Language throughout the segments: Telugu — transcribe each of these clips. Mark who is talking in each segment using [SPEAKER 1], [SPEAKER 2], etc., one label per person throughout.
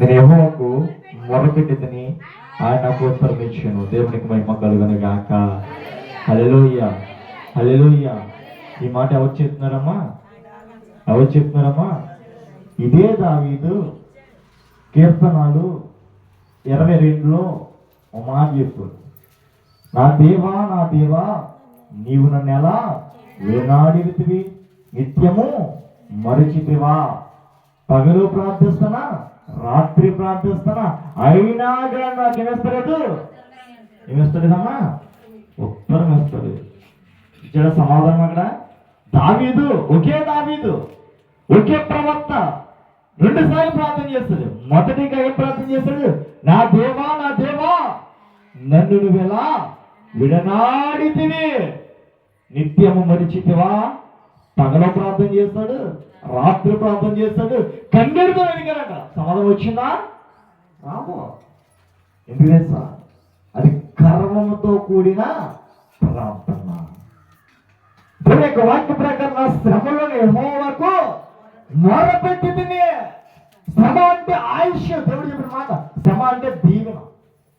[SPEAKER 1] నేను యెహోవాకు మొరపెట్టిదని ఆయన నాకు ఉత్తరం ఇచ్చాను దేవునికి మహిమ కలుగును గాక హల్లెలూయా. ఈ మాట ఎవరు చెప్తున్నారమ్మా? ఎవరు చెప్తున్నారమ్మా? ఇదే దావీదు కీర్తనాలు ఇరవై రెండులో ఒక మాట చెప్పు నా దేవా నా దేవా నీవు నన్ను ఎలా వేనాడివితివి? నిత్యము మరిచితివా? పగలు ప్రార్థిస్తానా రాత్రి ప్రార్థిస్తానా అయినా కానీ నాకు ఏమిస్తలేదు ఏమిస్తలేదమ్మా ఉత్తరం ఇస్తుంది ఇచ్చాడ సమాధానం అక్కడ. దావీదు ఒకే దావీదు ఒకే ప్రవక్త. రెండు సార్లు ప్రార్థన చేస్తాడు మొదటిగా ఏం ప్రార్థన చేస్తాడు నా దేవా నా దేవా నన్ను నువ్వెలా విడనాడితివి నిత్యము మరిచితివా పగల ప్రార్థన చేస్తాడు. రాత్రి ప్రార్థన చేస్తాడు కన్నీరుతో ఎదిగారట సమాధానం వచ్చిందా? రాము. ఎందుకు తెలుసా అది కర్మముతో కూడిన ప్రార్థన. దేవుని యొక్క వాక్య ప్రకారం నా శ్రమలోని యెహోవాకు మొరపెట్టి తిని. శ్రమ అంటే ఆయుష్ దేవుడు చెప్పిన మాట. శ్రమ అంటే దీవెన.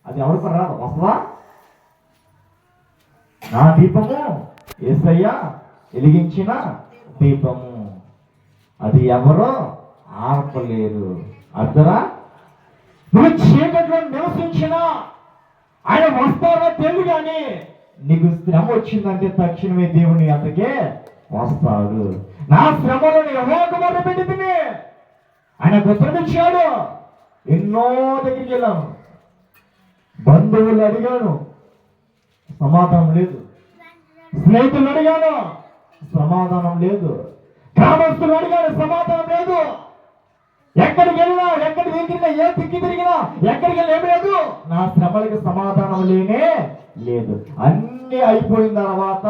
[SPEAKER 1] అది ఎవరికి రాదు వస్తుందా నా దీపము ఏసయ్య వెలిగించిన దీపము. అది ఎవరో ఆపలేరు. అర్థరా నువ్వు చీకట్లో నివసించినా ఆయన వస్తారా తెలుగు కానీ నీకు శ్రమ వచ్చిందంటే తక్షణమే దేవుని అంతకే వస్తాడు. నా శ్రమలను ఎవరికి మొదలు పెట్టింది ఆయన గుర్తించాడు ఎన్నో దగ్గరికి వెళ్ళాను బంధువులు అడిగాను. సమాధానం లేదు. స్నేహితులు అడిగాను. సమాధానం లేదు. గ్రామస్తులు అడిగారు సమాధానం లేదు. ఎక్కడికి వెళ్ళినా ఎక్కడికి తిరిగినా ఏ తిక్కి తిరిగినా ఎక్కడికి వెళ్ళి ఏం లేదు. నా శ్రమలకి సమాధానం లేనే లేదు. అన్ని అయిపోయిన తర్వాత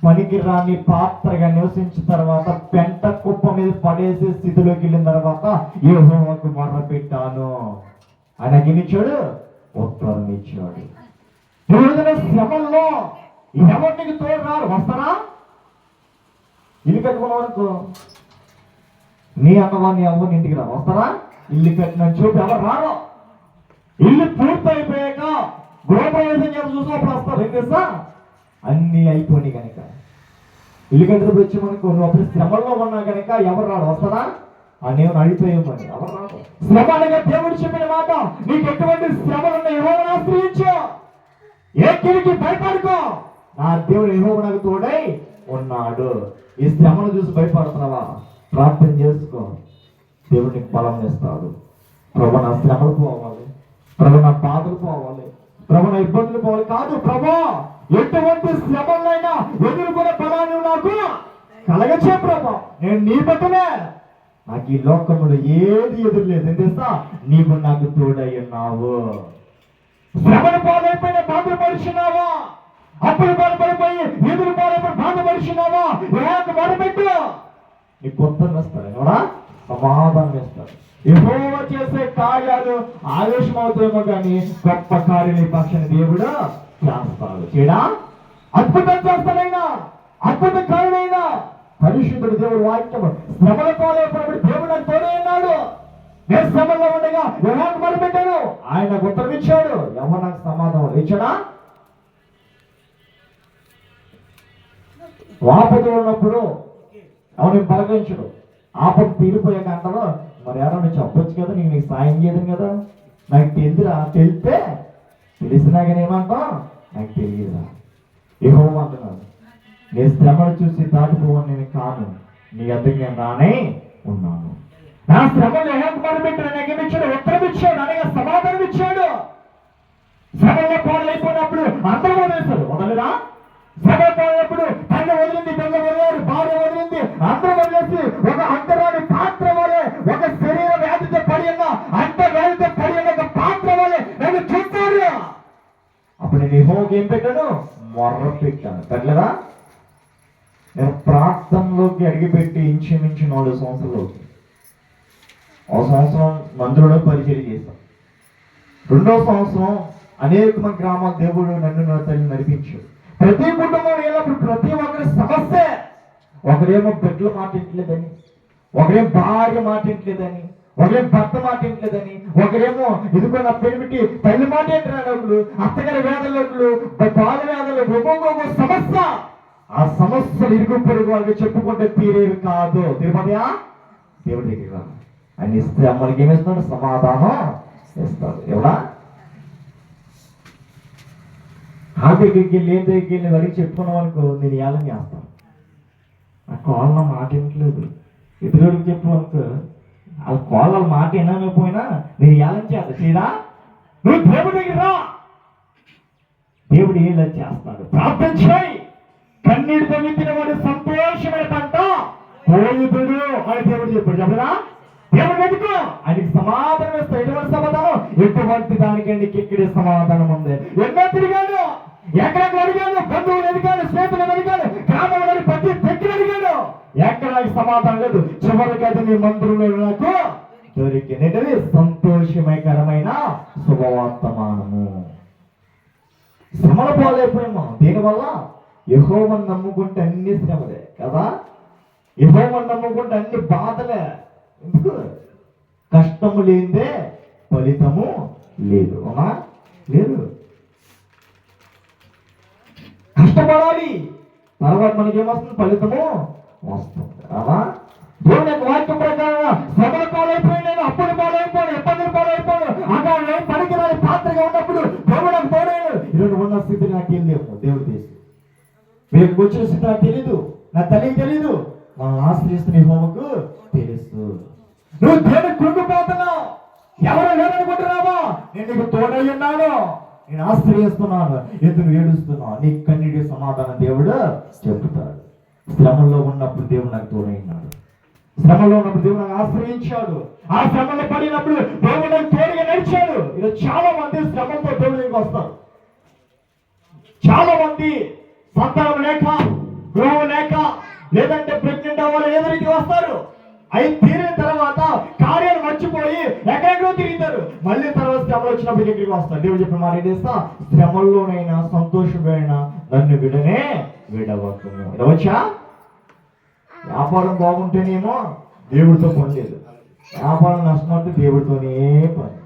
[SPEAKER 1] పనికిరాని పాత్రగా నివసించిన తర్వాత పెంట కుప్ప మీద పడేసే స్థితిలోకి వెళ్ళిన తర్వాత ఏ హోంవర్క్ మొర్ర పెట్టాను ఆయన ఇచ్చాడు ఉత్తరం ఇచ్చాడు రోజున శ్రమల్లో ఎవరికి తోడు రారు? వస్తారా? ఇల్లు కట్టుకున్న వరకు నీ అన్నవాన్ని అవ్వని ఇంటికి రా. వస్తారా ఇల్లు కట్టిన చూపు ఎవరు రారు. ఇల్లు పూర్తి అయిపోయాక గృహప్రవేశం చేసి చూసినప్పుడు వస్తారు. ఏం తెలుసా? అన్నీ అయిపోయినాయి కనుక. ఇల్లు కట్టిన వచ్చి మనకు నువ్వు అప్పుడు శ్రమల్లో ఉన్నా కనుక ఎవరు రాడు వస్తారా? ఆ నేను అడిగిపోయామని ఎవరు రాడు శ్రమ అనగా దేవుడు చెప్పిన మాట. నీకు ఎటువంటి శ్రమలు ఎవరు ఆశ్రయించు. ఏ కిరికి భయపడుకో. నా దేవుడు ఏమో నాకు తోడై ఉన్నాడు. ఈ శ్రమను చూసి భయపడుతున్నావా? ప్రార్థన చేసుకో. దేవుడు నీకు బలం ఇస్తాడు ప్రభు నా శ్రమలు పోవాలి. ప్రభు నా బాధలు పోవాలి. ప్రభు నా ఇబ్బందులు పోవాలి. కాదు ప్రభు ఎటువంటి శ్రమలైనా ఎదుర్కొనే బలాన్ని నాకు కలగచ్చే ప్రభు. నేను నీ బట్టనే నాకు ఈ లోకంలో ఏది ఎదురు లేదు ఏం తెలుసా? నీవు నాకు తోడై ఉన్నావు. శ్రమను పాలైపోయిన బాధలు పరుచున్నావా అప్పులు పాల్పడిపోయి ఎదురు పాలైపోయి బాధపడిచున్నావా ఏక మొదలుపెట్టు నీకు కొత్త వేస్తాడు ఎవడా సమాధానం వేస్తాడు యెహోవా చేసే కార్యాలు ఆవేశం అవుతాయేమో కానీ గొప్ప కార్యాలు ఈ పక్షాన్ని దేవుడు చేస్తాడు. చేయడా? అద్భుతం చేస్తాడైనా అద్భుత కారుడైనా పరిశుద్ధుడు దేవుడు వాక్యం శ్రమల పాలైపోయినప్పుడు దేవుడు నాకు తోడే ఉన్నాడు. నేను శ్రమలో ఉండగా ఎవరికి మొదలుపెట్టాను ఆయన ఉత్తరం ఇచ్చాడు ఎవరు నాకు సమాధానం ఇచ్చాడా? ఆపదలో ఉన్నప్పుడు అవును పలకరించడు. ఆపద తీరిపోయాక అంటారు మరి ఎవరైనా చెప్పొచ్చు కదా నీకు నీకు సాయం చేయదు కదా. నాకు తెలియదురా తెలిస్తే తెలిసినా కానీ ఏమంటాం నాకు తెలియదురా. ఏమో అంటున్నాను నీ శ్రమను చూసి దాటిపోవని నేను కాను. నీ అద్దెకి నేను రానే ఉన్నాను. నా శ్రమలు ఏమంటారు మొదలుపెట్టాడు నాకు ఇచ్చాడు ఉత్తరం ఇచ్చాడు అనగా సమాధానం ఇచ్చాడు. శ్రమల్లో పాలైపోయినప్పుడు అందరూ వదిలేస్తారు వదలరా? శ్రమ పాలైనప్పుడు వదిలింది పిల్ల వదిలేరు భార్య వదిలింది. అందరూ వదిలేసి ఒక అంతరాని పాత్ర వలె ఒక శరీర వ్యాధితో పడి ఉన్న అంత వ్యాధితో పడి ఉన్న ఒక పాత్ర వలె నన్ను చూస్తారు అప్పుడు నేను హోకి ఏం పెట్టాను? మొర్ర పెట్టాను. పెట్టలేదా? నేను ప్రార్థనలోకి అడిగిపెట్టి ఇంచుమించు నాలుగు సంవత్సరాలు ఒక సంవత్సరం మందులో పరిచయం చేశాం. రెండో సంవత్సరం అనేక గ్రామ దేవుడు నన్ను నా తల్లి నడిపించాడు. ప్రతి కుటుంబం వెళ్ళినప్పుడు ప్రతి ఒక్కరి సమస్య ఒకరేమో బిడ్డలు మాటించలేదని ఇంట్లేదని ఒకరేం భార్య మాటించలేదని ఇంట్లేదని ఒకరేమో భర్త మాటించలేదని ఒకరేమో ఇదిగో నా పెనిమిటి తల్లి మాట ఏంటన్నాడు అత్తగారి వేదలు బాధ పాల వేదలు ఒక్కొక్క సమస్య. ఆ సమస్యలు ఇరుగు పొరుగు వాళ్ళకి చెప్పుకుంటే తీరేవి కాదు. తిరుపతియా దేవుడి దగ్గర అని ఇస్తే మనకి ఏమిస్తాడు సమాధానం ఇస్తాడు. ఎవడా? ఆ దగ్గరికి వెళ్ళి ఏ దగ్గరికి వెళ్ళి అడిగి చెప్పుకున్న వాళ్ళకు నేను ఏళ్ళని చేస్తాను. ఆ కోళ్ళ మాట వినట్లేదు. ఎదురుడికి చెప్పు అనుకో వాళ్ళ కోళ్ళ మాట వినకపోయినా నేను ఏళ్ళని చేస్తా. సీదా నువ్వు దేవుడి దగ్గర రా. దేవుడు ఏలా చేస్తాడు. ప్రార్థన చేయి. కన్నీటితో విత్తిన వాడు సంతోషమైన పంట. కోయుదుడు అని దేవుడు చెప్పాడు. చెప్పరా? దేవుడు వెతుకు. ఆయనకి సమాధానం ఇస్తాడు. ఎటువంటి సమాధానం? ఎటువంటి దానికండి ఇక్కడే సమాధానం ఉంది? ఎన్నో తిరిగాడు. ఎక్కడికి అడిగాడు బంధువులు అడిగాడు స్నేహితులు అడిగాడు గ్రామంలో ప్రతి దగ్గర అడిగాడు ఎక్కడ నాకు సమాధానం లేదు? చివరికి అది నీ మంత్రులు నాకు దొరికినది సంతోషమయకరమైన శుభవర్తమానము. శ్రమల పాలైపోయాము దీనివల్ల యహోవని నమ్ముకుంటే అన్ని శ్రమలే కదా? యహోవని నమ్ముకుంటే అన్ని బాధలే. ఎందుకు? కష్టము లేదే ఫలితము లేదు. అవునా? లేదు. కష్టపడాలి తర్వాత మనకి ఏమొస్తుంది? ఫలితము వస్తుంది. అవునా దేవుని యొక్క వాక్యం ప్రకారం శ్రమల పాలైపోయి నేను అప్పులు పాలైపోయాను ఇబ్బందులు పాలైపోయాను. అక్కడ నేను పనికిరాని పాత్రగా ఉన్నప్పుడు దేవుడు నాకు తోడాడు ఈరోజు ఉన్న స్థితి నాకు ఏం దేవుడు తీసి మీకు వచ్చిన స్థితి నాకు తెలీదు. నా తల్లికి తెలీదు. మనం ఆశ్రయిస్తున్న హోమకు తెలుసు. నువ్వు దేవుడు కృంగిపోతున్నావు. ఎవరు లేరనుకుంటున్నావా? నేను నీకు తోడై ఉన్నాను. నేను ఆశ్రయిస్తున్నాను ఎందుకు ఏడుస్తున్నావు? నీ కన్నీటి సమాధానం దేవుడు చెబుతాడు. శ్రమంలో ఉన్నప్పుడు దేవుడు నాకు తోడైనాడు శ్రమలో ఉన్నప్పుడు దేవుడు నాకు ఆశ్రయించాడు. ఆ శ్రమలో పడినప్పుడు దేవుడు నాకు తోడుగా నడిచాడు. ఇలా చాలా మంది శ్రమంతో దేవుడు దగ్గరికి వస్తారు. చాలా మంది సంతానం లేక గృహం లేక లేదంటే ప్రెగ్నెంట్ అవ్వాలి ఏదో వస్తారు. అవి తీరిన తర్వాత కార్యాలు మర్చిపోయి ఎక్కడెక్కడో తిరుగుతారు. మళ్ళీ తర్వాత శ్రమలు వచ్చినప్పుడు దగ్గరికి వస్తారు దేవుడు చెప్పిన మాట ఏంటేస్తా శ్రమల్లోనైనా సంతోషమైనా నన్ను విడనే విడవకును. విడవచ్చా? వ్యాపారం బాగుంటేనేమో దేవుడితో పని లేదు. వ్యాపారం నష్టమంటే దేవుడితోనే పని.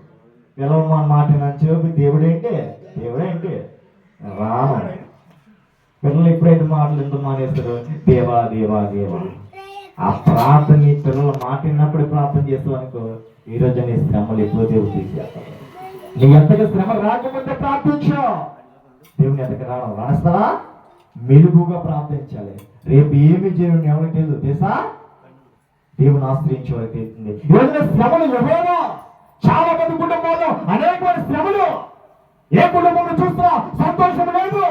[SPEAKER 1] పిల్లలు మాట నచ్చేవి దేవుడేంటి దేవుడేంటి రాను పిల్లలు ఎప్పుడైతే మాటలు ఎంత మానేస్తారు దేవా దేవా దేవా. ఆ ప్రార్థన నీ పిల్లల మాట విన్నప్పుడు ప్రార్థన చేస్తావు అనుకో ఈ రోజు నీ శ్రమలు ఎక్కువ దేవుడు తీసేస్తాడు. నీ ఎంతగా శ్రమ రాకముందే ప్రార్థించు. దేవుని ఎంతగా రావడం రాస్తావా? మెలుగుగా ప్రార్థించాలి. రేపు ఏమి చేయడం ఎవరికి తెలియదు తెలుసా? దేవుని ఆశ్రయించే వారికి తెలుస్తుంది ఈరోజు శ్రమలు ఎవరో చాలా మంది కుటుంబాల్లో అనేకమైన శ్రమలు. ఏ కుటుంబంలో చూస్తున్నా సంతోషం లేదు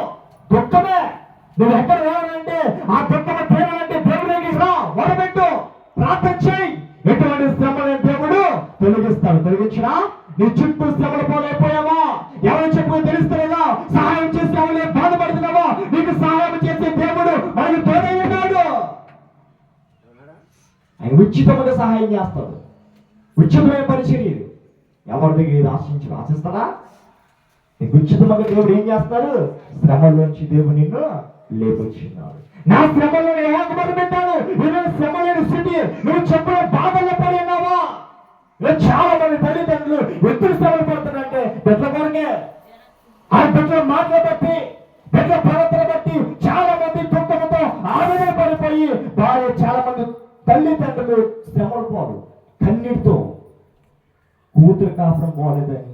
[SPEAKER 1] దుఃఖమే. నువ్వు ఎక్కడ రావాలంటే ఆ తొలగిస్తాడు తొలగించినా నీ చుట్టూ శ్రమలు పోలేకపోయావా ఎవరు చెప్పు తెలుస్తున్నావా సహాయం చేసే వాళ్ళే బాధపడుతున్నావా? నీకు సహాయం చేసే దేవుడు మనకి తోడై ఉన్నాడు. ఆయన ఉచితముగా సహాయం చేస్తాడు. ఉచితమైన పరిచర్య ఇది ఎవరి దగ్గర ఇది ఆశించరు ఆశిస్తారా నీకు ఉచితముగా దేవుడు ఏం చేస్తాడు? శ్రమలోంచి దేవుడు నిన్ను లేపొచ్చినాడు. నా శ్రమలో నేను పెట్టాను నేను శ్రమ లేని స్థితి. నువ్వు చెప్పిన బాధ చాలా మంది తల్లిదండ్రులు ఎత్తులు శ్రమలు పడుతుందంటే బిడ్డల కొరకే. ఆ బిడ్డల మాటలు బట్టి బిడ్డల ప్రవర్తన బట్టి చాలా మంది దుఃఖంతో ఆవేదన పడిపోయి భార్య చాలా మంది తల్లిదండ్రులు శ్రమలు పోరు కన్నీటితో. కూతురు కాపురం పోలేదని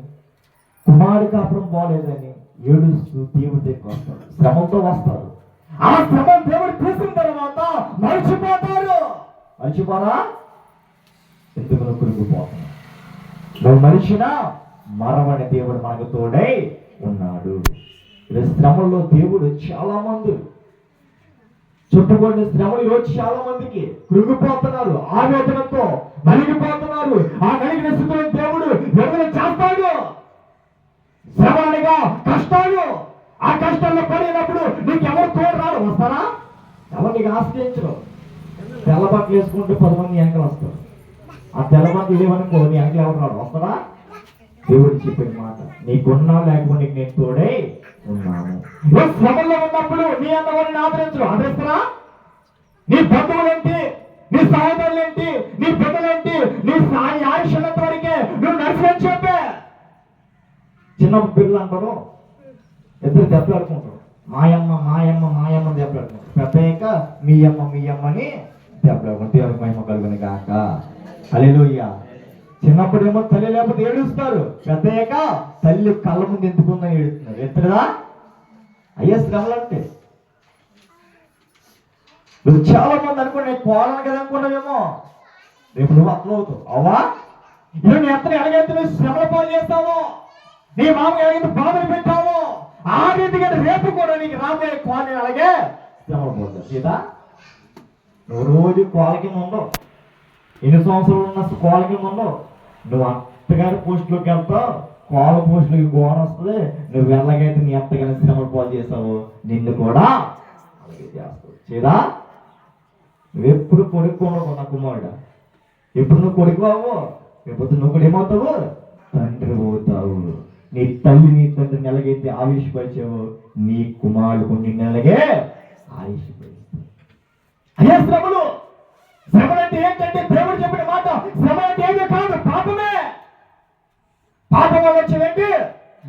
[SPEAKER 1] కుమారుడు కాపురం పోలేదని ఏడుస్తూ దేవుడి దగ్గర వస్తారు. శ్రమంతో వస్తారు. ఆ శ్రమం దేవుడు తీసిన తర్వాత మర్చిపోతారు. మర్చిపోరా? ఎందుకు నువ్వు కురిగిపోతున్నావు నువ్వు మనిషినా మరవని దేవుడు మనకు తోడై ఉన్నాడు. ఇలా శ్రమల్లో దేవుడు చాలా మంది చుట్టుపడిన శ్రమలు ఈరోజు చాలా మందికి కృంగిపోతున్నారు. ఆవేదనతో నలిగిపోతున్నారు. ఆ నలిగిన స్థితిలో దేవుడు విడుదల చేస్తాడు. శ్రమలుగా కష్టాలు. ఆ కష్టాల్లో పడినప్పుడు నీకు ఎవరు తోడు వస్తారా? ఎవరు నీకు ఆశ్రయించరు? తెల్ల బట్టలు వేసుకుంటే పది మంది ఎంకలు వస్తారు. ఆ తెల్ల బట్టలు లేవనుకో నీ ఎంకలు ఎవరు వస్తారా దేవుడు చెప్పిన మాట. నీకున్నా లేకపోతే నీకు నేను తోడై ఉన్నాను. శ్రమంలో ఉన్నప్పుడు నీ అన్నవారిని ఆదరించరు. ఆదరిస్తారా? నీ బంధువులంటే నీ సహోదరులేంటి నీ బిడ్డలేంటి నీ సాయి ఆయుష్ ఉన్నంత వరకే? నువ్వు నడిచి చెప్పే. చిన్నప్పుడు పిల్లలు అంటారు. ఇద్దరు దెబ్బలాడుకుంటారు మాయమ్మ మాయమ్మ మాయమ్మ దెబ్బలాడుకుంటారు పెద్దయ్యాక మీ అమ్మ మీ అమ్మని దెబ్బలాడుకుంటారు మహిమ కలుగుని కాక అలెలుయ్య చిన్నప్పుడేమో తల్లి లేకపోతే ఏడుస్తారు. పెద్దయ్యాక తల్లి కళ్ళ ముందు ఎందుకుందని ఏడుతున్నారు ఎత్తడా అయ్యే శ్రమలు నువ్వు చాలా మంది అనుకో నేను కోలను కదా అనుకున్నావేమో. రేపు నువ్వు అర్థం అవుతావు. అవ్వా ఇప్పుడు నీ ఎలాగైతే నువ్వు శ్రమల పాలు చేస్తావో నీ మామ ఎలాగైతే బాధలు పెట్టావో ఆ రీతిగా రేపు కూడా నీకు రాబోయే కోరని అలాగే శ్రమ పోతావు సీత నువ్వు రోజు కోల ఉండవు ఎన్ని సంవత్సరాలు ఉన్న కోల కింద ఉండవు నువ్వు అత్తగారి పోస్టులోకి వెళ్తావు కోల పోస్టులకి గోడ వస్తుంది. నువ్వు ఎలాగైతే నీ అత్తగారి శ్రమలు పాలు చేస్తావో నిన్ను కూడా అలాగే చేస్తావు. చేదా? నువ్వు ఎప్పుడు నా కుమారుడు? ఎప్పుడు నువ్వు కొడుకువావు? రేపు నువ్వు కూడా ఏమవుతావు? తండ్రి పోతావు నీ తల్లి నీ తండ్రి నెలగైతే ఆవిష్పరిచావు నీ కుమారుడు కొన్ని నెలగే ఆవిష్పరిస్తావు అదే శ్రమలు. శ్రమ అంటే ఏంటంటే దేవుడు చెప్పిన మాట శ్రమ అంటే ఏమీ కాదు పాపమే. పాపం వల్ల వచ్చేదేంటి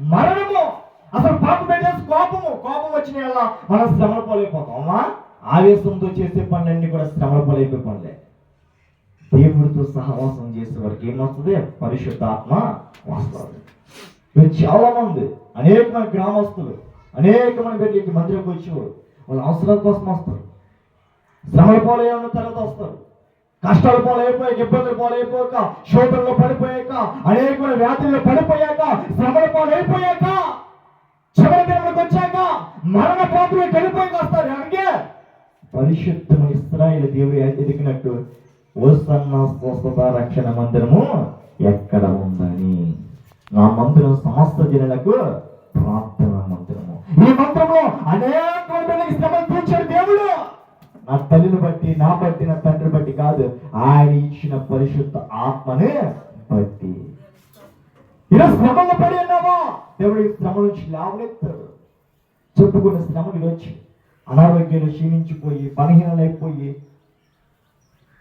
[SPEAKER 1] మరణము. అసలు పాపం పెట్టేసి కోపము. కోపం వచ్చిన వల్ల మనం శ్రమల ఆవేశంతో చేసే పనులన్నీ కూడా శ్రమల పోలైపోయే పనులే. దేవుడితో సహవాసం చేసే వారికి ఏమవుతుంది? పరిశుద్ధాత్మ వస్తుంది మీరు చాలా మంది అనేక మంది గ్రామస్తులు అనేక మంది పెట్టి మందిరంకి వచ్చేవారు. వాళ్ళ అవసరాల కోసం వస్తారు. శ్రమల పాలైన తర్వాత వస్తారు. కష్టాలు పాలైపోయాక ఇబ్బందుల పాలైపోయాక శోధనలో పడిపోయాక అనేకమైన వ్యాధుల్లో పడిపోయాక శ్రమల పాలైపోయాక చివరి దినములకు వచ్చాక మరణ పాత్రలు కలిపోయి వస్తారు అలాగే పరిశుద్ధం ఇస్రాయిల్ దేవుడు ఎదిగినట్టు ఓసన్న స్వస్థత రక్షణ మందిరము ఎక్కడ ఉందని. నా మందిరం సమస్త జనులకు ప్రార్థన మందిరము. ఈ మంత్రంలో అనేక మందికి శ్రమలు తీర్చాడు దేవుడు. నా తల్లిని బట్టి నా బట్టి నా తండ్రి బట్టి కాదు ఆయన ఇచ్చిన పరిశుద్ధ ఆత్మనే బట్టి. ఈరోజు శ్రమలు పడి ఉన్నావా? దేవుడు శ్రమ నుంచి లాభనెత్తాడు చెప్పుకున్న శ్రమలు వచ్చి అనారోగ్యాలు క్షీణించిపోయి బలహీనలైపోయి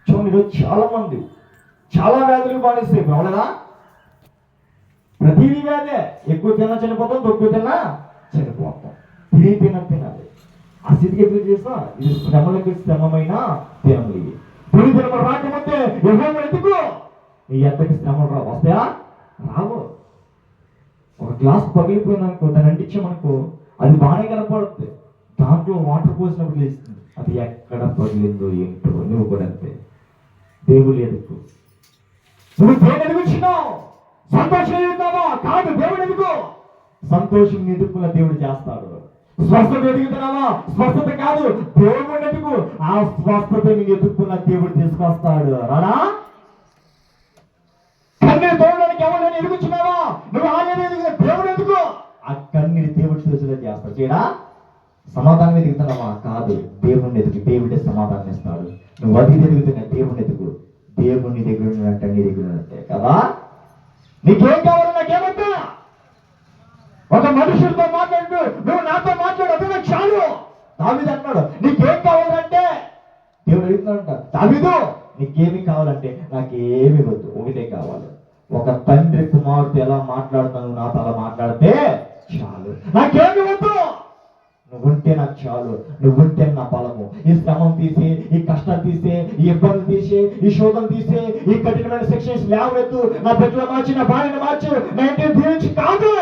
[SPEAKER 1] చూడండి ఈరోజు చాలా మంది చాలా వ్యాధులు బాధిస్తాయి అవునదా ప్రతిదీ వ్యాధే. ఎక్కువ తిన్నా చనిపోతాం తక్కువ తిన్నా చనిపోతాం. తిని తిన తినాలి. ఆ స్థితికి ఎదురు చేసా ఇది శ్రమలకు శ్రమమైన దినములు ఇవి. తిని దినములు రాకముందే యెహోవా ఎందుకు? నీ ఎంతకి శ్రమలు రా వస్తాయా? రావు. ఒక గ్లాస్ పగిలిపోయిందనుకో దాన్ని అంటించామనుకో అది బాగానే కనపడుతుంది. దాంట్లో వాటర్ పోసినప్పుడు లేస్తుంది. అది ఎక్కడ పగిలిందో ఏంటో నువ్వు కూడా అంతే. దేవుడు ఎదుకు? నువ్వు దేని ఎదుగుచున్నావు సంతోషం ఎదుగుతావా కాదు దేవుడు ఎదుగు సంతోషం ఎదుర్కొన్న దేవుడు చేస్తాడు. స్వస్థత ఎదుగుతున్నావా? స్వస్థత కాదు దేవుడు ఎదుగు ఆ స్వస్థతని ఎదుర్కొన్న దేవుడు తీసుకొస్తాడు. రానా కన్నీరు తోడడానికి ఎవరైనా ఎదుగుచున్నావా నువ్వు ఆయన ఎదిగిన దేవుడు ఎందుకు? ఆ కన్నీరు దేవుడు చూసేలా చేస్తాడు చేయడా? సమాధానం ఎదుగుతున్నావా? కాదు దేవుణ్ణి ఎదుగు దేవుడే సమాధానం ఇస్తాడు. నువ్వు అది ఎదుగుతున్నా దేవుణ్ణి ఎదుగు. దేవుణ్ణి దగ్గర ఉన్నట్టు నీ దగ్గర ఉన్నట్టే కదా? నీకేం కావాలి నాకేమంటా ఒక మనుషులతో మాట్లాడు నువ్వు నాతో మాట్లాడు అదే చాలు. దావిది అన్నాడు నీకేం కావాలంటే దేవుడు అడుగుతున్నాడు దావిదు నీకేమి కావాలంటే నాకేమి వద్దు ఒకటే కావాలి. ఒక తండ్రి కుమారుడు ఎలా మాట్లాడుతాను నాతో అలా మాట్లాడితే చాలు. నాకేమి వద్దు నువ్వుంటే నాకు చాలు నువ్వుంటే నా బలము. ఈ శ్రమం తీసే ఈ కష్టం తీసే ఈ ఇబ్బంది తీసే ఈ శోధం తీసే ఈ కఠినమైన శిక్షణ లేవనెత్తు. నా బిడ్డలు మార్చి నా భార్యను మార్చు. నా ఇంటిని దీవించి కాదు.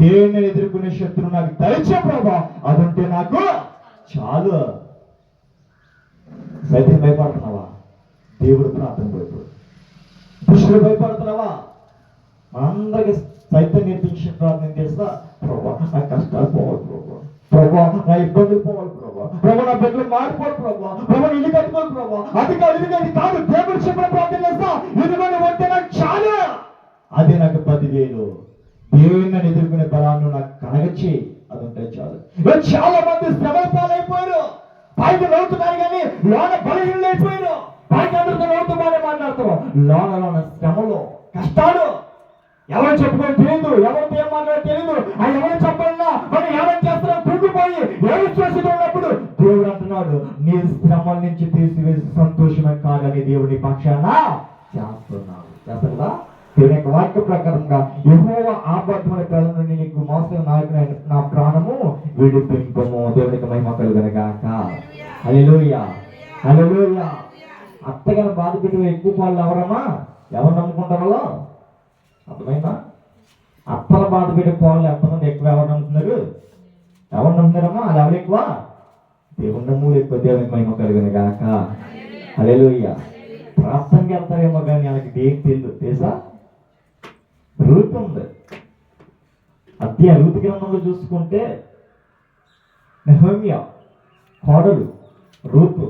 [SPEAKER 1] దేవుని ఎదుర్కొనే శత్రువు నాకు తలచే ప్రభా. అదుంటే నాకు చాలు. సైతం భయపడుతున్నావా? దేవుడు ప్రార్థన భయపడు దుష్టుడు భయపడుతున్నావా? మనందరికి సైతం నేర్పించిన ప్రార్థన చేస్తా ప్రభా నా కష్టాలు పోవాలి ప్రభా. ప్రభా నా ఇబ్బందులు పోవాలి ప్రభా. ప్రభా నా బిడ్డలు మారిపోవాలి ప్రభా. ప్రభా ఇల్లు కట్టుకోవాలి ప్రభా. అది కాదు ఇది కాదు, కాదు దేవుడు చెప్పిన ప్రార్థన చేస్తా ఇదిగో వంటే నాకు చాలు. అదే నాకు పదివేలు. దేవుని నన్ను ఎదుర్కొనే బలాన్ని నాకు కనగచ్చి అది ఉంటే చాలు. చాలా మంది శ్రమల పాలైపోయారు పైకి నవ్వుతున్నారు కానీ లోన బలహీనలు అయిపోయారు పైకి అందరితో నవ్వుతున్నారని మాట్లాడుతున్నాం. లోన లోన శ్రమలు కష్టాలు. ఎవరు చెప్పుకొని తెలియదు ఎవరితో ఏం మాట్లాడో తెలియదు ఆ ఎవరు చెప్పాలన్నా మనం ఏమని చేస్తున్నాం కుంగిపోయి కృంగిపోయి ఏడుస్తూ ఉన్నప్పుడు దేవుడు అంటున్నాడు నీ శ్రమల నుంచి తీసివేసి సంతోషమే కాదని దేవుని పక్షాన చేస్తున్నాడు చేస్తాడా దేవుని యొక్క వాక్య ప్రకారంగా యహోవ ఆబద్ధమైన ప్రజల నుండి నీకు మోసం నాయకుడు నా ప్రాణము విడిపింపము. దేవునికి మహిమ కలుగనగాక. హల్లెలూయా. హల్లెలూయా. అత్తగారు బాధ పెట్టి ఎక్కువ పాలు ఎవరమ్మా? ఎవరు నమ్ముకుంటారో? అర్థమైందా? అత్తల బాధ పెట్టే పాలు ఎంతమంది ఎక్కువ ఎవరు నమ్ముతున్నారు? ఎవరు నమ్ముతున్నారమ్మా? అది ఎవరు ఎక్కువ? దేవుని నమ్ములు ఎక్కువ దేవునికి మహిమ కలిగిన గాక హల్లెలూయా. ప్రార్థనకి వెళ్తారేమో కానీ వాళ్ళకి దేనికి తెలియదు తెలుసా? రూత్ ఉంది అదే రూత్ గ్రంథంలో చూసుకుంటే నెహమ్య కోడలు రూతు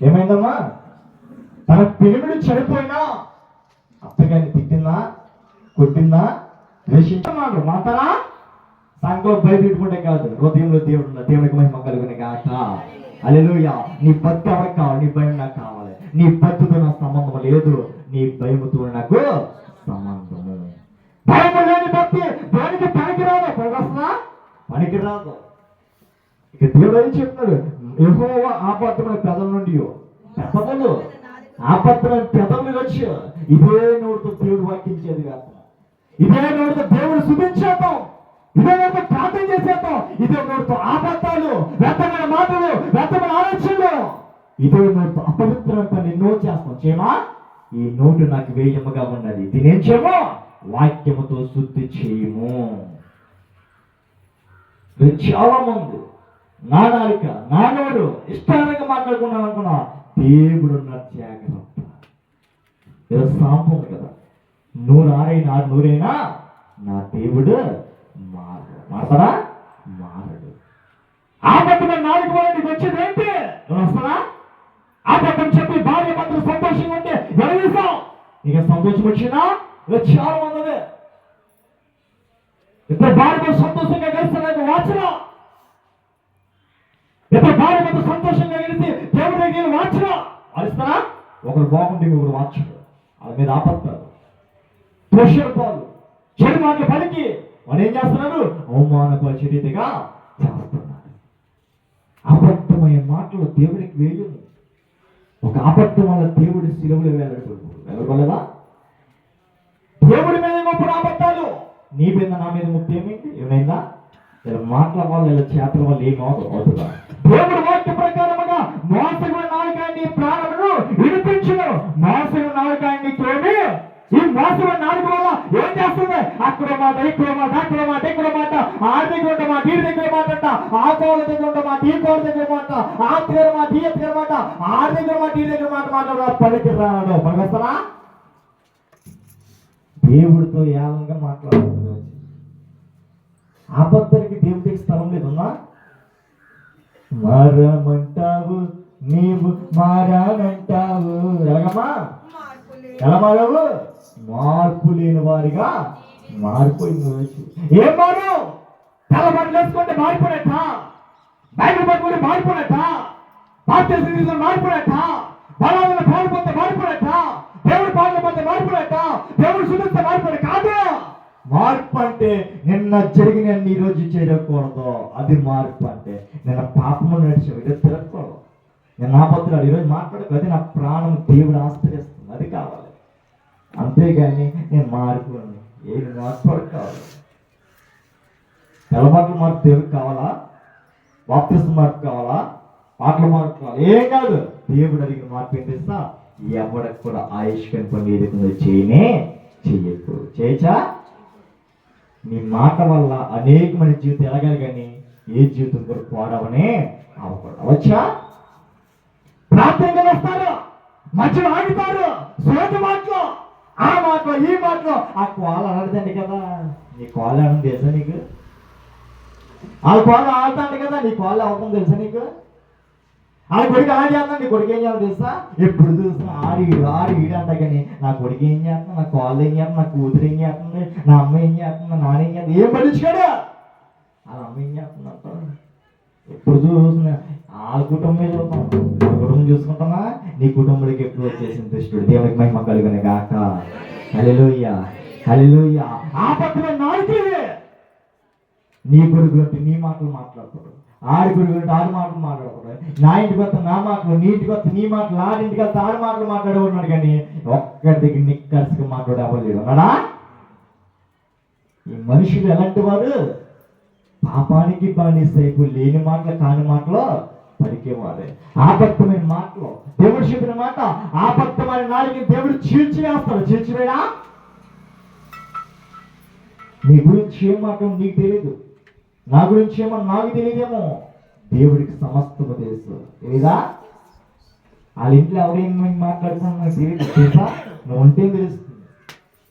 [SPEAKER 1] ఏమైందమ్మా? తన పిల్లడు చెడిపోయినా అత్తగారిని తిట్టిందా కొట్టిందా ద్వేషించమాడు మాతరా సంఘం బయటకుంటే కాదు. హృదయంలో దేవుడు దేవుడికి దేవునికి మహిమ కలుగుని కాక అలెలుయ నీ భక్తి ఎవరికి కావాలి? నీ భయం నాకు కావాలి. నీ భక్తితో నా సంబంధం లేదు. నీ భయముతో నాకు సంబంధము భయం లేని భక్తి దానికి పనికిరాదు? పనికొస్తుందా? పనికిరాదు. ఇక దేవుడు ఏం చెప్తున్నాడు? యెహోవ ఆపత్తమైన పెదల నుండి పెదవులు ఆపత్తమైన పెదవులు వచ్చి ఇదే నోటితో దేవుడు వాక్యించేది కాదు ఇదే నోటితో దేవుడు శుభించేద్దాం ఇదే నోటితో ప్రార్థన చేసేద్దాం. ఇదే నోటితో ఆపత్తాలు వ్యర్థమైన మాటలు వ్యర్థమైన ఆలోచనలు. ఇదే నోటితో అపవిత్రమైన పని ఎన్నో చేస్తాం. చేమా ఈ నోటు నాకు వేయముగా ఉన్నది. దీనేం చేయము వాక్యముతో శుద్ధి చేయము. చాలా మంది. నా నాలుక నా నోరు ఇష్టానికి మాట్లాడుకున్నాను అనుకున్నా దేవుడు ఉన్న జాగ్రత్త ఏదో సాంపు కదా. నూరు ఆరైనా నూరైనా నా దేవుడు మారడు. మాసరా మారడు. ఆ పట్టున నాలుగు వాళ్ళకి వచ్చేది ఏంటి? వస్తారా ఆ చెప్పి భార్య భర్తలు సంతోషంగా ఉంటే వెలగేసాం ఇక సంతోషం వచ్చినా ఇక చాలా మంది ఇద్దరు భార్యతో సంతోషంగా కలిసి వాచన ఇద్దరు భార్యతో సంతోషంగా గెలిచి దేవుడి దగ్గర వాచన అరిస్తారా ఒకరు బాగుండి ఒకరు వాచడు. వాళ్ళ మీద ఆపత్తారు. దోషుల పాలు చెడు మాటలు పలికి. వాడు ఏం చేస్తున్నారు అవమానపరిచే రీతిగా చేస్తున్నాడు. అబద్ధమైన మాటలు దేవుడికి వేయదు ఒక అబద్ధం వల్ల దేవుడి శిలువలు వేలాడుకోడు వెళ్ళగలదా? దేవుడి మీద గొప్ప అబద్ధాలు. నీ మీద నా మీద ముక్తి ఏమైంది? ఏమైందా? ఇలా మాటల వల్ల ఇలా చేతల వల్ల ఏం అవదు అవుతుందా? దేవుడు వాక్య ప్రకారముగా మోసగు నాలుగాన్ని ప్రాణమును వినిపించును మోసగు నాలుగాన్ని తోమి ఈ మోసగు నాలుగు వల్ల ఏం చేస్తుంది? అక్కడ మాట ఇక్కడ మాట అక్కడ మాట ఇక్కడ మాట. ఆ దగ్గర ఉండ మాట ఈ దగ్గర మాట అంట. ఆ కోళ్ళ దగ్గర ఉండ మాట ఈ కోళ్ళ దగ్గర మాట. ఆ దగ్గర మాట ఈ దగ్గర మాట. ఆ దగ్గర మాట ఈ దగ్గర మాట మాట్లాడు. పలికి రాడు. పలికొస్తారా దేవుడితో ఏలంగా మాట్లాడుతుంది ఆపత్తలకి దేవుడికి స్థలం లేదమ్మా. మారమంటావు నీవు మారానంటావు ఎలాగమ్మా? ఎలా మారావు? మార్పు లేని వారిగా మారిపోయింది ఏం మారు తల బట్టలు వేసుకుంటే మారిపోయినట్ట? బైబిల్ పట్టుకుంటే మారిపోయినట్ట? బాప్తిజం తీసుకుని మారిపోయినట్ట? బలాలను పాల్పొందే మారిపోయినట్ట? దేవుడు పాటలు పడితే మారిపోయినట్ట? దేవుడు శుద్ధిస్తే మారిపోయి కాదు. మార్పు అంటే నిన్న జరిగిన ఈ రోజు చేయకూడదు. అది మార్పు అంటే నిన్న పాపము నడిచే ఇది తిరగకూడదు. నేను నా పత్రాలు ఈరోజు మాట్లాడకూడదు నా ప్రాణం. దేవుడు ఆశ్రయిస్తుంది. అది కావాలి. అంతేగాని నేను మార్పుని. ఏది మార్పు కావాలి తెల్లబాట్ల మార్పు దేవుడికి కావాలా? బాప్తిస్ట్ మార్పు కావాలా? పాటల మార్పు కావాలి? ఏం కాదు. దేవుడు అడిగిన మార్పు ఏం తెలుసా? ఎవరికి కూడా ఆయుష్ కనుకొని ఏదైతే చేయనే చెయ్యకు చేయచా నీ మాట వల్ల అనేక మంది జీవితం ఎలాగాలి కానీ ఏ జీవితం కూడా పోవడమనే అవకూడదు. వచ్చా? ప్రార్థనగా వస్తారు మధ్యలో ఆగుతారు సోటి మాటలు. ఆ మాటలో ఈ మాటలో. ఆ కోల ఆడదండి కదా. నీ కోల అనడం తెలుసా నీకు? ఆ కోల ఆడతాడు కదా నీ కోల అవుతుంది తెలుసా నీకు? ఆ కొడుకు ఆడి చేస్తాను నీ కొడుకు ఏం చేయాలి తెలుసా? ఎప్పుడు చూస్తున్నా ఆడి ఆడి ఈడు అంట కానీ నా కొడుకు ఏం చేస్తున్నా నా కోళ్ళు ఏం చేస్తున్నా నా కూతురు ఏం చేస్తుంది నా అమ్మ ఏం చేస్తుంది నా నాన్న ఏం చేస్తుంది ఏం పట్టించుకోడు? వాళ్ళ అమ్మ ఏం చేస్తుంది ఎప్పుడు చూస్తున్నా వాళ్ళ కుటుంబం చూస్తాం వాళ్ళ కుటుంబం చూసుకుంటామా నీ కుటుంబానికి ఎప్పుడు వచ్చేసింది దుష్టుడు? దేవునికి మహిమ కలుగునే గాక హల్లెలూయా హల్లెలూయా. ఆ పక్కన నీ గురుగు నీ మాటలు మాట్లాడతాడు ఆడి గురి గురించి ఆడి మాటలు మాట్లాడకూడదు. నా ఇంటికి వస్తే నా మాటలు నీ ఇంటికి వస్తే నీ మాటలు ఆడి ఇంటికి వస్తే ఆడి మాటలు మాట్లాడేవాడు కానీ ఒక్కడి దగ్గర నిక్కర్స్కి మాట్లాడే అవ్వలేడు అన్నాడా? ఈ మనుషులు ఎలాంటి వారు? పాపానికి బానిసైపు లేని మాటలు కాని మాటలు పలికేవారే ఆబద్ధమైన మాటలు దేవుడు చెప్పిన మాట ఆబద్ధమైన నాలుగు దేవుడు చీల్చివేస్తాడు. చీల్చివేడా నీ గురించి ఏం మాట్లాడు నీకు తెలియదు నా గురించి ఏమో నాకు తెలియదేమో దేవుడికి సమస్తము తెలుసు. లేదా వాళ్ళ ఇంట్లో ఎవరేం మాట్లాడుకున్నా తెలియదు తెలుసా? నువ్వు ఉంటే తెలుస్తుంది.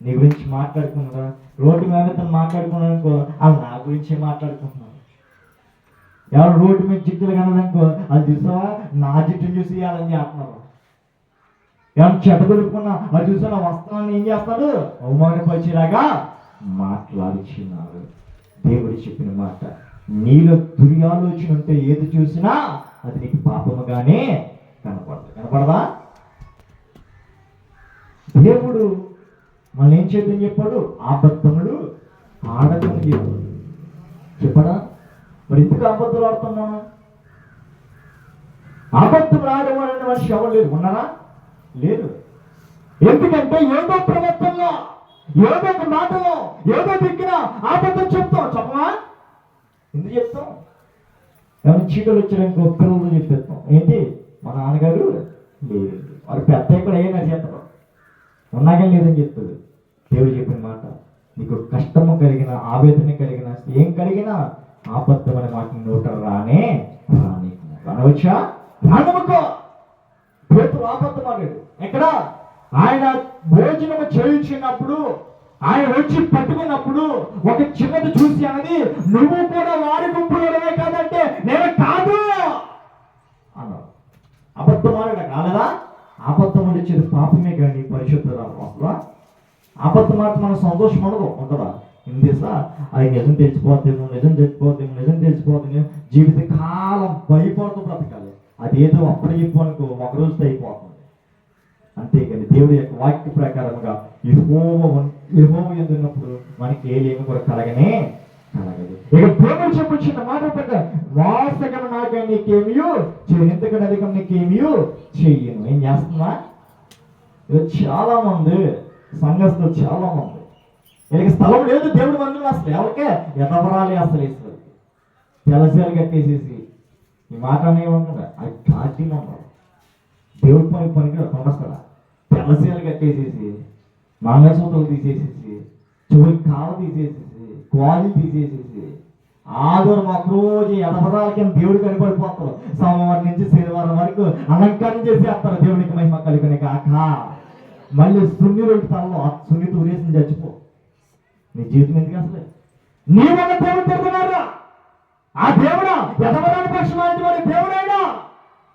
[SPEAKER 1] నీ గురించి మాట్లాడుకున్నారా? రోడ్డు మీద తను మాట్లాడుకున్నాను అనుకో వాళ్ళు నా గురించే మాట్లాడుకుంటున్నాను ఎవరు రోడ్డు మీద జిట్టులు కనదనుకో అది చూసావా? నా జిట్టుని చూసి ఇవ్వాలని చేస్తున్నారు. ఏమన్నా చెట్టు కొలుపుకున్నా అది చూసా నా వస్త్రాన్ని ఏం చేస్తాడు? అవమానపరిచేలాగా మాట్లాడుచున్నారు. దేవుడు చెప్పిన మాట నీలో దుర్యాలోచన ఉంటే ఏది చూసినా అది నీకు పాపముగానే కనపడదు. కనపడదా? దేవుడు మళ్ళీ ఏం చేద్దని చెప్పాడు? ఆబద్ధముడు ఆడదని చెప్పాడు. చెప్పడా? మరి ఎందుకు అబద్ధాలు ఆడుతున్నాను అబద్ధం ఆడేవాడని మనిషి ఎవరు లేరు? ఉన్నారా? లేదు ఎందుకంటే ఏదో ప్రవర్తనలో ఏదో ఒక మాటలో ఏదో దిక్కిన అబద్ధం చెప్తాం చెప్పమా ఎందుకు చెప్తాం ఏమైనా చీకలు వచ్చారనుకో పిల్లలు చెప్పేస్తాం. ఏంటి? మా నాన్నగారు లేదు వారు పెద్ద ఇక్కడ ఏమైనా చేస్తారు ఉన్నాగా లేదని చెప్తుంది దేవుడు చెప్పిన మాట నీకు కష్టము కలిగిన ఆవేదన కలిగిన ఏం కలిగినా ఆపత్తమైన మాట నోట రానే రాని. రానవచ్చా? రానవకో. పేతులు ఆపత్తమాడాడు ఎక్కడ? ఆయన భోజనము చేయించినప్పుడు ఆయన వచ్చి పట్టుకున్నప్పుడు ఒక చిన్నది చూసి అన్నది నువ్వు కూడా వారి గుంపులోనే కాదంటే నేను కాదు. అన్నాడు. అబద్ధం ఆడాడు? కాలేదా అబద్ధం వచ్చేది పాపమే కానీ పరిశుద్ధ అసలు అబద్ధం మాట మనం సంతోషం ఉండదు ఉంటుందా ఇందేసా అది నిజం తెలిసిపోతేమో నిజం తెలిసిపోతేమో నిజం తెలిసిపోతేమో జీవిత కాలం భయపడుతూ బ్రతకాలి. అది ఏదో అప్పుడు చెప్పు ఒక రోజుతో అయిపోతుంది. అంతేకాని దేవుడి యొక్క వాక్య ప్రకారంగా యెహోవా యహోవ ఎందున్నప్పుడు మనకి ఏ కూడా కలగనే కలగదు. ఇక దేవుడు చెప్పుచ్చిన మాట పెద్ద వాసగమ నాక నీకేమియో ఎంతకన్నా అధికం నీకేమియో చెయ్యను ఏం చేస్తున్నా? ఇది చాలా మంది సంఘస్థులు చాలా మంది వీళ్ళకి స్థలం లేదు దేవుడి వందలు అసలు. ఎవరికే? ఎదవరాలి అసలు ఇస్తారు తెలసేలు కట్టేసేసి. ఈ మాట ఏమంటారు అది కాటి ఉన్నారు దేవుడి పని పనికి కొండస్తాడా తెలసేలు కట్టేసేసి మంగళసూత్రాలు తీసేసేసి చెవులు కాలు తీసేసేసి కోళ్ళు తీసేసేసి ఆదివారం ఒక రోజు ఎడపడాల కింద దేవుడు కనపడిపోతారు సోమవారం నుంచి శనివారం వరకు అలంకారం చేసేస్తారు దేవునికి మహిమ కలిగిన కాక మళ్ళీ సున్ని రెండు తలలో ఆ సున్ని తూరేసి చచ్చిపో. నీ జీవితం ఎందుకు అసలే? నీ వల్ల దేవుడు తిరుగుతున్నారా ఆ దేవుడా ఎదవరాని పక్షం వాడి దేవుడైనా.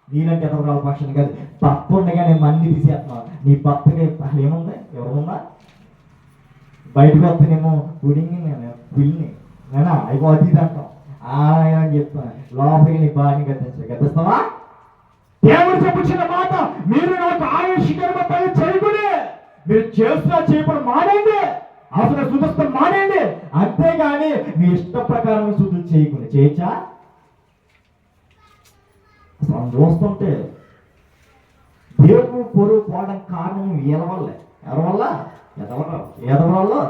[SPEAKER 1] నీలాంటి ఎదవరాల పక్షం కాదు. తప్పకుండా నేను మన్ని తీసేస్తున్నా నీ భర్తకి అసలు ఏముంది? ఎవరుందా? బయటకు వస్తేనేమో పుడింగి నేను పిల్లిని నేనా? అయిపో అది అంటాం. ఆయన చెప్తాను లోపలికి నీ బాగా గద్దించాలి గద్దిస్తావా? దేవుడు చెప్పుచిన మాట మీరు నాకు ఆయుష్కరమ పని చేయకుని మీరు చేస్తున్నా చేయకుండా మానండి అసలు శుద్ధస్థం మానేయండి. అంతేగాని మీ ఇష్ట ప్రకారం శుద్ధులు చేయకుండా చేయొచ్చా? అసలు చూస్తుంటే దేవుడు పొరుగు పోవడం కారణం వీళ్ళ వల్లే ఎవరి వల్ల ఎదవరు ఎదవరాల్లో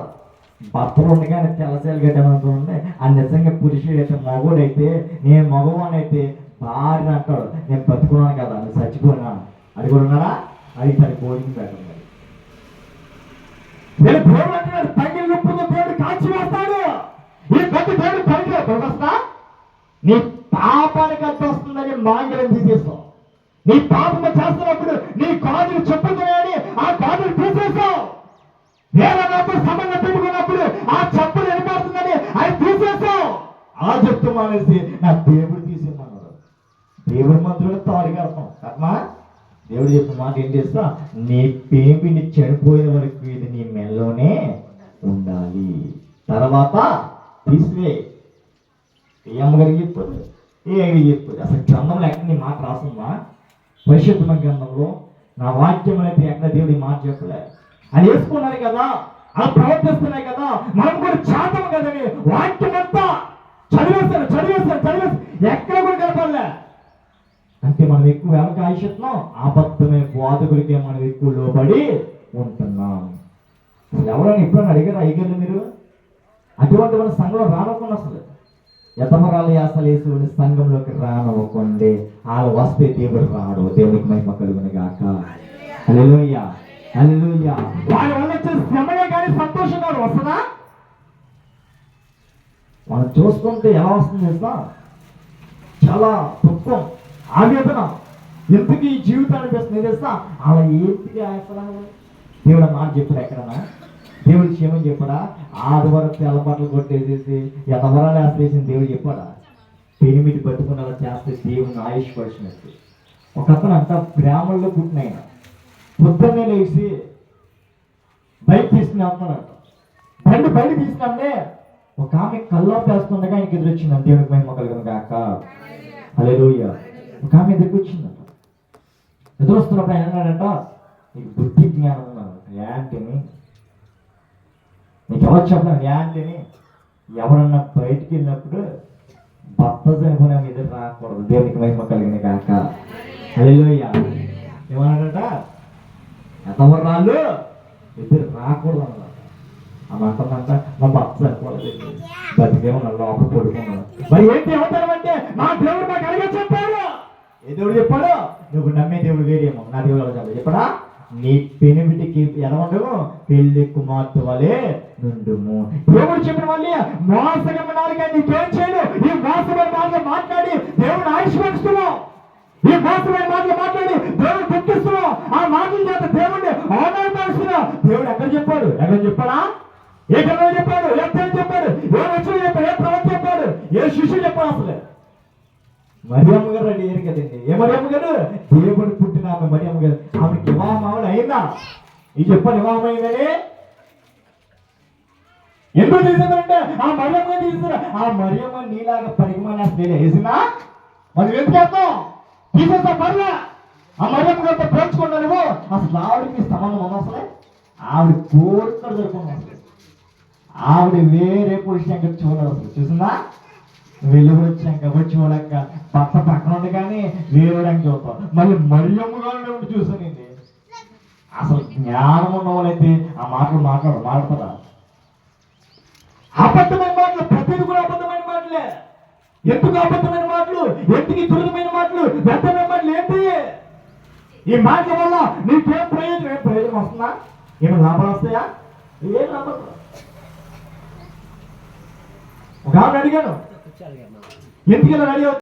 [SPEAKER 1] భర్తలు ఉండగానే తెల్లసేలు గడ్డనంత ఉంది ఆ నిజంగా పురుషుడు అయితే మగోడైతే నేను మగవాడైతే భార్య అంటాడు. నేను బతుకున్నాను కదా నేను చచ్చిపోయినాను. అది కూడా ఉన్నారా? అది తన కోడింగ్ పెట్టండి నేను దేవుడు అంటున్నాడు తండ్రి నొప్పుతో దేవుడు కాల్చి వేస్తాడు ఈ పెద్ద దేవుడు పనికి దొరకస్తా నీ పాపానికి అడ్డు వస్తుందని మాంగళ్యం తీసేస్తావు నీ పాపము చేస్తున్నప్పుడు నీ కాదులు చెప్పుతున్నాయని ఆ కాదులు తీసేస్తావు. వేరే నాతో పెట్టుకున్నప్పుడు ఆ చెప్పులు వెళ్ళిపోతుందని అది తీసేస్తావు. ఆ చెప్తూ మానేసి నా దేవుడు తీసేమన్నాడు దేవుడి మంత్రులు తాడిగడతాం కర్మ? దేవుడు చెప్పిన మాట ఏం చేస్తా? నీ పేమిని చనిపోయే వరకు ఇది నీ మెల్లోనే ఉండాలి. తర్వాత తీసివే. ఏ అమ్మగారికి చెప్పదు ఏ అవి చెప్పదు అసలు గ్రంథంలో ఎక్కడ నీ మాట రాసిందా? పరిశుద్ధమైన గ్రంథంలో నా వాక్యం అయితే ఎక్కడ దేవుడి మాట చెప్పలే. అది వేసుకున్నారు కదా. అలా ప్రవర్తిస్తున్నాయి కదా. మనం కూడా చేతం కదా వాక్యం అంతా చదివేస్తాను చదివేస్తాను చదివేస్తాను ఎక్కడ కూడా కనపడలే. అంటే మనం ఎక్కువ ఎవరికి ఆయుషత్నం అబద్ధమే బోధకులకే మనం ఎక్కువ లోబడి ఉంటున్నాం. ఎవరైనా ఎప్పుడైనా అడిగారు అయ్యారు మీరు? అటువంటి వాళ్ళ సంఘంలో రానకుండా అసలు. ఎతమరాలు అసలు వేసుకుని సంఘంలోకి రానవ్వకండి వాళ్ళు వస్తే దేవుడు రాడు దేవుడికి మహిమ కలుగుని గాక. అలెలుయ్యా అలెలుయ్యా వాళ్ళ వల్ల వచ్చే కానీ సంతోషంగా వస్తుందా? మనం చూసుకుంటే ఎలా వస్తుంది తెలుసా? చాలా దుఃఖం ఆవేదన. ఎందుకు ఈ జీవితాన్ని అనిపిస్తుంది తెలుసా? అలా ఏంటికి ఆసరా దేవుడు మాట చెప్పాడు ఎక్కడన్నా? దేవుడు క్షేమం చెప్పాడా? ఆదివారం తెల్లబట్టలు కొట్టేసేసి ఎదవరాలు ఆశ్రయించిన దేవుడు చెప్పాడా? పెనిమిటి బతుకున్నలా చేస్తే దేవుని ఆయుష్ పరిచినట్టు ఒక అతను అంతా గ్రామంలో పుట్టిన ఆయన. పొద్దున్నే లేచి బయట తీసుకుని వెళ్తున్నాడు. బండి బయట తీసుకున్నామే ఒక ఆమె కల్లో పేస్తుండగా ఆయనకి ఎదురొచ్చింది. దేవునికి మహిమ కలుగును గాక. హల్లెలూయా. ఒక ఆమె ఎదురుకు వచ్చిందంట ఎదురొస్తున్నప్పుడు ఆయన అన్నాడంట నీకు బుద్ధి జ్ఞానం ఉన్నది ఏంటి నీకు ఎవరు చెప్పిన యాంటీని ఎవరన్నా బయటికి వెళ్ళినప్పుడు భర్త చనిపోయిన మీద రాకూడదు. దేవునికి మహిమ కలిగిన కాక హల్లెలూయా. ఏమన్నాడట? ఎంతవరకు రాళ్ళు? ఎదురు రాకూడదు అన్నమాట ఆ మంటమంట మా భర్త చనిపోలేదు లోపల మరి ఏంటి మా దేవుడు అడిగే చెప్పాడు. ఏ దేవుడు చెప్పాడు? నువ్వు నమ్మే దేవుడు వేరేమో. నా దేవుడు చెప్పాడు. చెప్పడా? నీ పెనిమిటికి ఎలా ఉండవు పెళ్ళి కుమార్తె వలె నుండుము. దేవుడు చెప్పిన వాళ్ళే మోసగమనాలుగా నీకేం చేయడు ఈ మోసమైన మాటలు మాట్లాడి దేవుడు ఆయుష్పరుస్తున్నావు ఈ మోసమైన మాటలు మాట్లాడి దేవుడు గుర్తిస్తున్నావు ఆ మాటల చేత దేవుడిని అవమానపరుస్తున్నావు దేవుడు ఎక్కడ చెప్పాడు? ఎక్కడ చెప్పాడా? ఏ కథలో చెప్పాడు? ఏ చెప్పాడు? ఏ వచ్చిన చెప్పాడు? ఏ ప్రవక్త చెప్పాడు? ఏ శిష్యుడు చెప్పాడు అసలు? మరియమ్మ గారు రెడీ అయ్యారు కదండి. ఏ మరియమ్మ గారు? దేవుడు పుట్టిన ఆమె మరియమ్మ గారు. ఆమెకి వివాహం ఆవిడ అయిందా ఇది చెప్పని వివాహం అయిందని ఎందుకు తీసిందంటే ఆ మరియమ్మ గారు ఆ మరియమ్మ నీలాగా పరిగమని నేను వేసినా మరి ఎందుకు చేస్తాం? తీసేస్తా పర్లే. ఆ మరియమ్మ గారితో పోల్చుకున్నా నువ్వు. అసలు ఆవిడకి సమానం ఉందా అసలు? ఆవిడ కోరికలు జరుపుకున్నాం అసలు. ఆవిడ వేరే పొజిషన్ చూడదు అసలు. చూసిందా? వెలుగు వచ్చాక వచ్చి చూడక పక్క పక్కన ఉండి కానీ వేరడానికి చూస్తాం మళ్ళీ మరియమ్మ గారిని ఉండి చూసానండి అసలు జ్ఞానం ఉన్న వాళ్ళైతే ఆ మాటలు మాట్లాడు మాట్లాడతారా అబద్ధమైన మాటలు ప్రతిది కూడా అబద్ధమైన మాటలే. ఎందుకు అబద్ధమైన మాటలు? ఎందుకు ఈ దురితమైన మాటలు? వ్యర్థమైన మాటలు ఏంటి? ఈ మాటల వల్ల నీకేం ప్రయోజనం? ఏం ప్రయోజనం వస్తుందా? ఏమి లాభాలు వస్తాయా? ఏం లాభాలు? ఒక ఆవిడ అడిగాను ఎందుకు ఇలా రెడీ అవుతావు?